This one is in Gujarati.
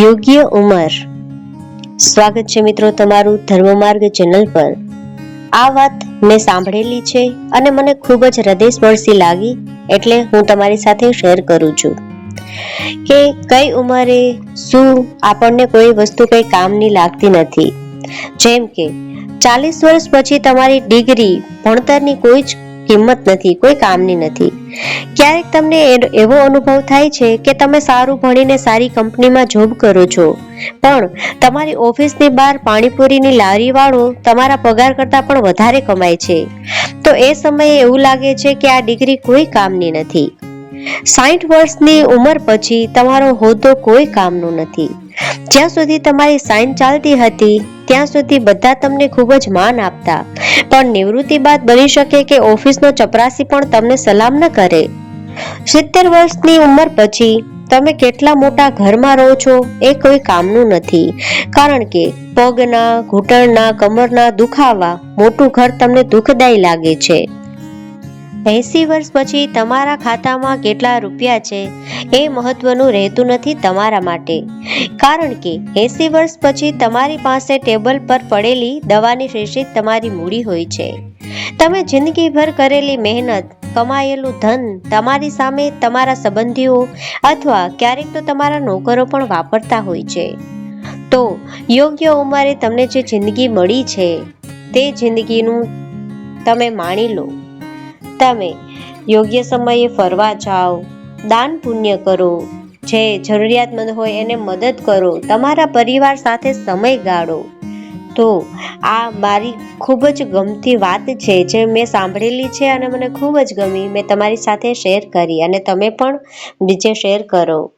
યોગ્ય ઉંમર. સ્વાગત છે મિત્રો તમારું ધર્મમાર્ગ ચેનલ પર. આ વાત મેં સાંભળેલી છે અને મને ખૂબ જ હૃદયસ્પર્શી લાગી એટલે હું તમારી સાથે શેર કરું છું. કે કઈ ઉંમરે શું આપણને કોઈ વસ્તુ કઈ કામની લાગતી નથી. જેમ કે ચાલીસ વર્ષ પછી તમારી ડિગ્રી ભણતરની કોઈ જ કિંમત નથી, કોઈ કામની નથી. ક્યારેક તમને એવો અનુભવ થાય છે કે તમે સારું ભણીને સારી કંપનીમાં જોબ કરો છો. પણ તમારી ઓફિસની બહાર પાણીપુરીની લારી વાળો તમારા પગાર કરતાં પણ વધારે કમાય છે. તો એ સમયે એવું લાગે છે કે આ ડિગ્રી કોઈ કામની નથી. સાઠ વર્ષની ઉંમર પછી તમારો હોદ્દો કોઈ કામનો નથી. જ્યાં સુધી તમારી સાઈન ચાલતી હતી, ત્યાં સુધી બધા તમને ખૂબ જ માન આપતા. પણ નિવૃત્તિ બાદ બની શકે કે ઓફિસનો ચપરાસી પણ તમને સલામ ન કરે. સિત્તેર વર્ષની ઉંમર પછી તમે કેટલા મોટા ઘરમાં રહો છો એ કોઈ કામનું નથી. કારણ કે પગના, ઘૂંટણના, કમરના દુખાવા મોટું ઘર તમને દુઃખદાયી લાગે છે. એસી વર્ષ પછી તમારા ખાતામાં કેટલા રૂપિયા છે એ મહત્વનું રહેતું નથી તમારા માટે. કારણ કે એસી વર્ષ પછી તમારી પાસે ટેબલ પર પડેલી દવાની શીશી તમારી મૂડી હોય છે. તમે જિંદગીભર કરેલી મહેનત, કમાયેલું ધન તમારી સામે તમારા સંબંધીઓ અથવા ક્યારેક તો તમારા નોકરો પણ વાપરતા હોય છે. તો યોગ્ય ઉંમરે તમને જે જિંદગી મળી છે, તે જિંદગીનું તમે માણી લો. તમે યોગ્ય સમયે ફરવા જાઓ. દાન પુણ્ય કરો. જે જરૂરિયાતમંદ હોય એને મદદ કરો. તમારા પરિવાર સાથે સમય ગાળો. તો, આ મારી ખૂબ જ ગમતી વાત છે જે મેં સાંભળેલી છે અને મને ખૂબ જ ગમી. મેં તમારી સાથે શેર કરી અને તમે પણ બીજે શેર કરો.